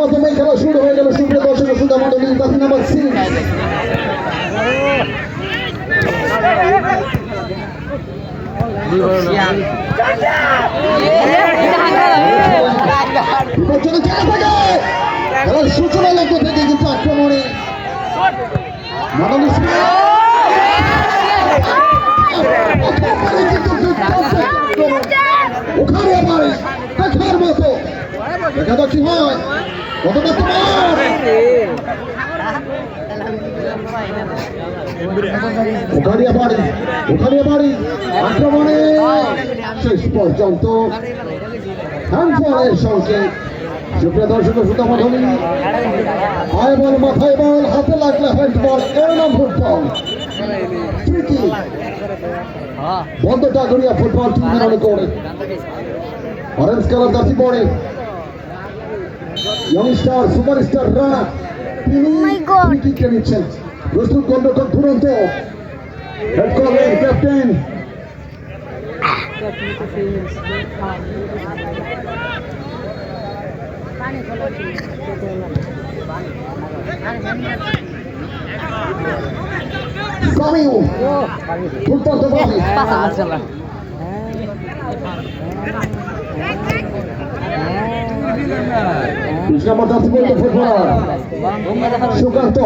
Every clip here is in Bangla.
মাধ্যমে খেলা শুরু হয়ে গেল সুপ্রিয় দর্শক ও মন্ডলী মণ্ডলী নাম্বার সিক্স খেলার সূচনা লক্ষ্য থেকে কিন্তু আক্রমণে মডেল ওখানে আবার দেখার মতো যাক কি হয়। কতটা তোমার ওখানে বাড়ি ওখানে বাড়ি, আক্রমণে শেষ পর্যন্ত সুপ্রিয় দর্শক শ্রোতা মন্ডলী পায়ে বল মাথায় বল, হাতে লাগলে হ্যান্ডবল এর নাম ফুটবল। বন্ধ টাকুরিয়া ফুটবল টিম মনে করে অরেঞ্জ কালার জার্সি পরে। ইয়ংস্টার সুপারস্টার রানা তিনি my God. ফ্রি কিকটা নিচ্ছেন। প্রস্তুত গোলরক্ষক দুরন্ত। হেড করলেন ক্যাপ্টেন সামিউ দুর্দান্ত বলে Krishna jersey footballer Sukanta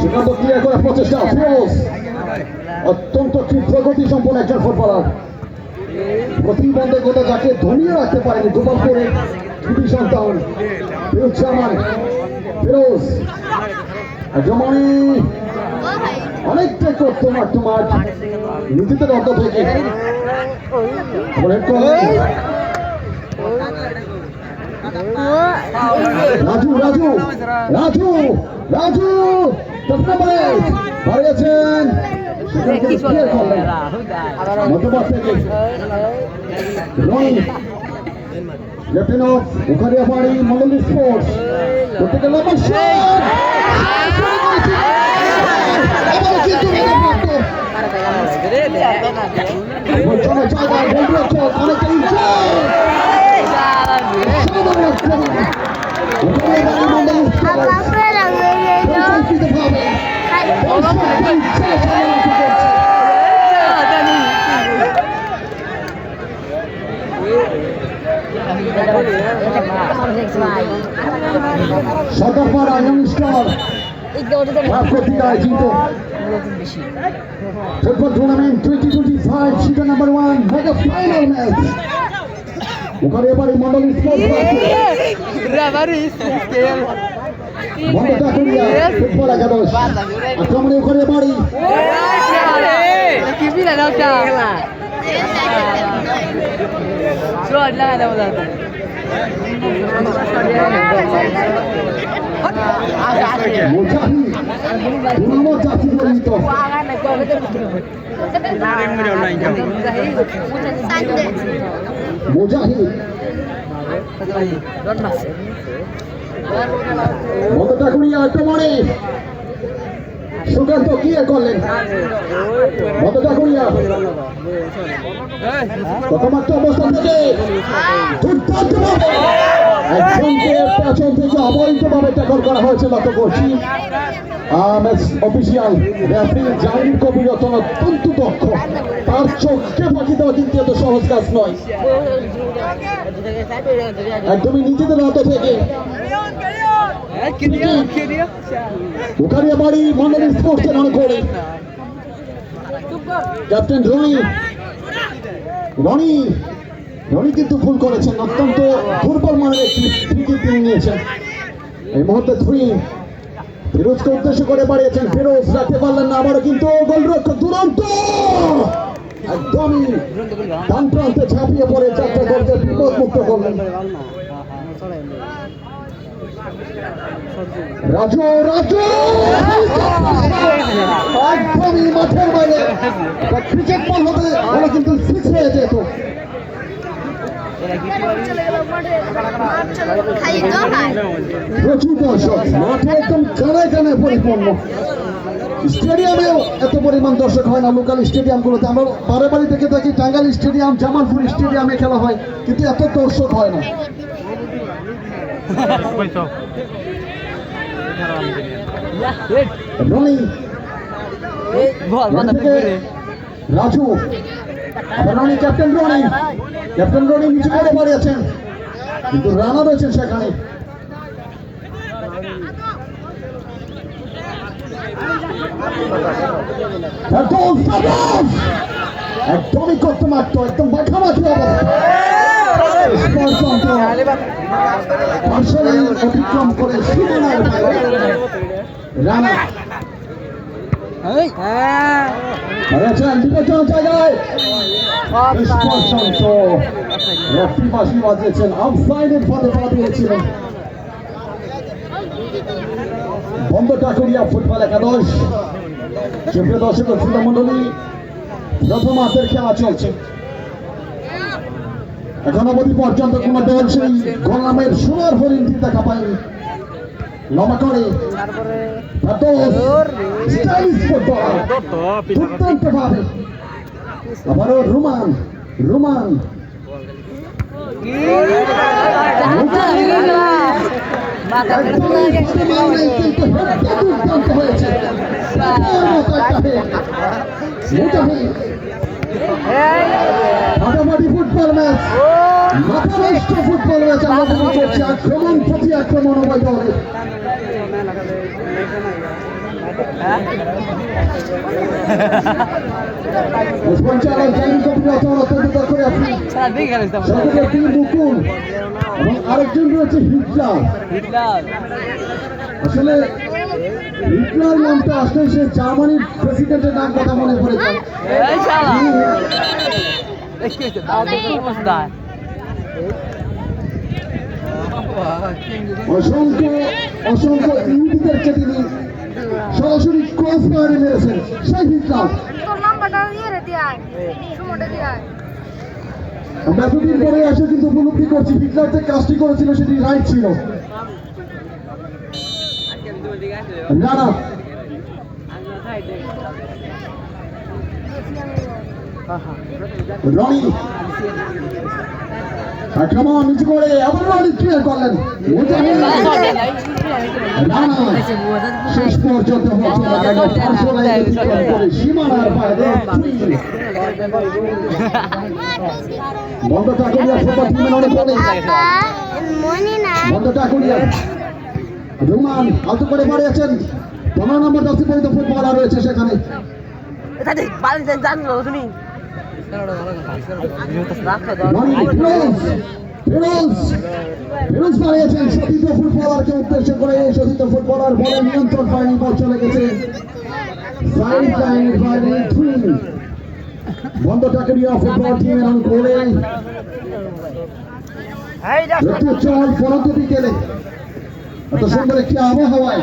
Sukanta clear করার প্রচেষ্টা ফিরোজ অত্যন্ত ক্ষিপ্র গতি সম্পন্ন একজন ফুটবলার প্রতিবন্ধকতা যাকে ধমিয়ে রাখতে পারেনি গোপালপুরে দুটি সন্তান ফিরোজ চামান ফিরোজ জমানি অনেকটা করতো মাঠ নিজেদের অর্থ থেকে রাজু রাজু রাজু রাজু থেকে রনি লেফটেন্ট অফ উখারিয়া বাড়ি মঙ্গল স্পোর্টস। প্রত্যেকে লম্বা আবার সদরপাড়া ইয়ংস্টার রাজপথিকা আয়োজিত football tournament twenty twenty five number one final match ওখানে এবারে মন্ডল বন্ধটা করিয়া ফুটবল একাদশ আক্রমণে ওখানে বাড়ি মোজাহি দুর্নাম জাতি পরিচিত মোজাহি বন্ধটা করিয়া আক্রমণে সুকান্ত কি করলেন? বন্ধটা করিয়া প্রথমাত্র অবস্থান থেকে দুর্দান্তভাবে একজনকে পেছন অবৈধভাবে ট্যাকল করা হয়েছে লক্ষ্য করছি। অফিসিয়াল রেফারি জাহির কবির অত্যন্ত দক্ষ। তার চোখকে ফাঁকি দেওয়া কিন্তু এত সহজ কাজ নয়। একদমই নিজেদের হাতে থেকে। উকারিয়া বাড়ি মন্ডল স্পোর্টসের মনে করে। ক্যাপ্টেন রনি। রনি রনি কিন্তু ভুল করেছেন, অত্যন্ত দুর্বল মানের একটি ফ্রি তিনি নিয়েছেন। এই মুহূর্তে থ্রি ফিরোজকে উদ্দেশ্য করে বাড়িয়েছেন ফিরোজ রাখতে পারলেন না, আবারও কিন্তু গোলরক্ষক দুরন্ত! একদমই ডান প্রান্তে ঝাঁপিয়ে পড়ে চারটা গোলকে বিপদ মুক্ত করলেন। রাজু রাজু! একদমই মাঠের বাইরে। ক্রিকেট বল কিন্তু সিক্স হয়ে যেত। প্রচুর দর্শক মাঠে একদম কানায় কানায় পরিপূর্ণ স্টেডিয়ামেও এত পরিমাণ দর্শক হয় না লোকাল স্টেডিয়ামগুলোতে আমরা বারে বাড়ি থেকে থাকি টাঙ্গাইল স্টেডিয়াম জামালপুর স্টেডিয়ামে খেলা হয় কিন্তু এত দর্শক হয় না রাজু ক্যাপ্টেন রনি ক্যাপ্টেন রনি নিচে করে বাড়িয়েছেন কিন্তু রানা রয়েছেন সেখানে! একদমই করতে মারত একদম মাখামাখি অবস্থা। অতিক্রম করে রানা জায়গায় শেষ পর্যন্ত রফি বাসি বাজিয়েছেন আউটসাইডের পদে পা দিয়েছিলেন বন্ধ টাকুরিয়া ফুটবল একাদশ। সুপ্রিয় দর্শক শ্রোতা মন্ডলী প্রথম হাতের খেলা চলছে। এখন অবধি পর্যন্ত কোন দল সেই গোলামের সোনার হরিণটি দেখা পায়নি। লম্বা করে। স্টাইলিশ ফুটবলার দুর্দান্ত ভাবে আবারও রুমান রুমান। ফাটাফাটি ফুটবল ম্যাচ। মাথানষ্ট ফুটবল ম্যাচ। আমরা আক্রমণ প্রতি আক্রমণ উভয় দলের। আরেকজন রয়েছে আসলে হিটলার নামটা আসলে সে জার্মানির প্রেসিডেন্টের নাম কথা মনে অসংখ্য অসংখ্য ইহুদিদেরকে তিনি সরাসরি ক্রস ফায়ারে মেরেছেন। সেই লাল তোর নাম্বারটা দিয়ে রে দিয়ে আয়। সুমোটা দিয়ে আয়। আমরা এতদিন পরে এসে কিন্তু উপলব্ধি করছি হিটলার যে কাজটি করেছিল সেটি রাইট ছিল। রানা। রনি। আক্রমণ নিচু করে আবার রনি ক্লিয়ার করলেন। রানা শেষ পর্যন্ত সীমানার বাইরে বন্ধ টাকুরিয়া ফুটবল টিমের অনেক বলে মনি না। বন্ধ রুমান আলতো করে বাড়িয়েছেন। পনেরো নম্বর দশটি পরিত ফুটবলার রয়েছে সেখানে। বাড়িয়েছেন সতীর্থ ফুটবলারকে উদ্দেশ্য করে সতীর্থ ফুটবলার বলে নিয়ন্ত্রণ পায়নি বল চলে গেছে সাইড লাইনের বাইরে থ্রি বন্ধ টাকুরিয়া ফুটবল টিমের অনুকূলে একটু চল পরন্ত বিকেলে। এত সুন্দর একটি আবহাওয়ায়।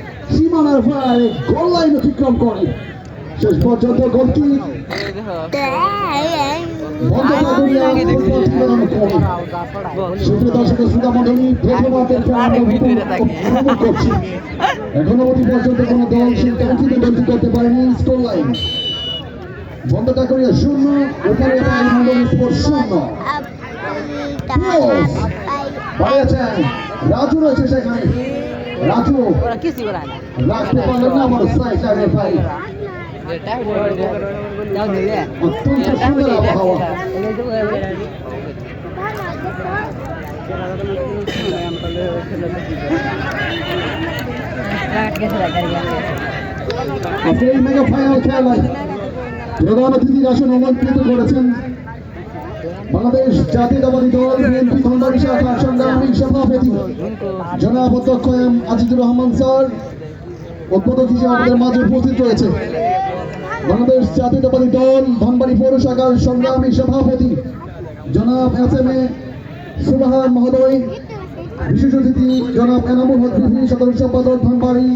সীমানার বাইরে গোল লাইন অতিক্রম করে। শেষ পর্যন্ত এখনও অবধি পর্যন্ত কোনো দল সেই গতি করতে পারেনি স্কোর লাইন শূন্য শূন্য রাজু রয়েছে সেখানে রাজু। রাখতে পারলেন না আমার সাইড লাইনের ভাই। অত্যন্ত সুন্দর আবহাওয়া। এই মেগা ফাইনাল খেলায় প্রধান অতিথির আসন অলঙ্কৃত করেছেন। বাংলাদেশ জাতীয়তাবাদী দল, বিএনপি ধনবাড়ি শাখার সংগ্রামী সভাপতি জনাব অধ্যক্ষ এম আজিজুর রহমান স্যার উদ্বোধক হিসেবে আমাদের মাঝে উপস্থিত রয়েছে। বাংলাদেশ জাতীয়তাবাদী দল ধনবাড়ি পৌর শাখার সংগ্রামী সভাপতি জনাব এস এম এ সুবাহান মহোদয়, বিশেষ অতিথি জনাব এনামুল হক সাধারণ সম্পাদক ধানবাড়ি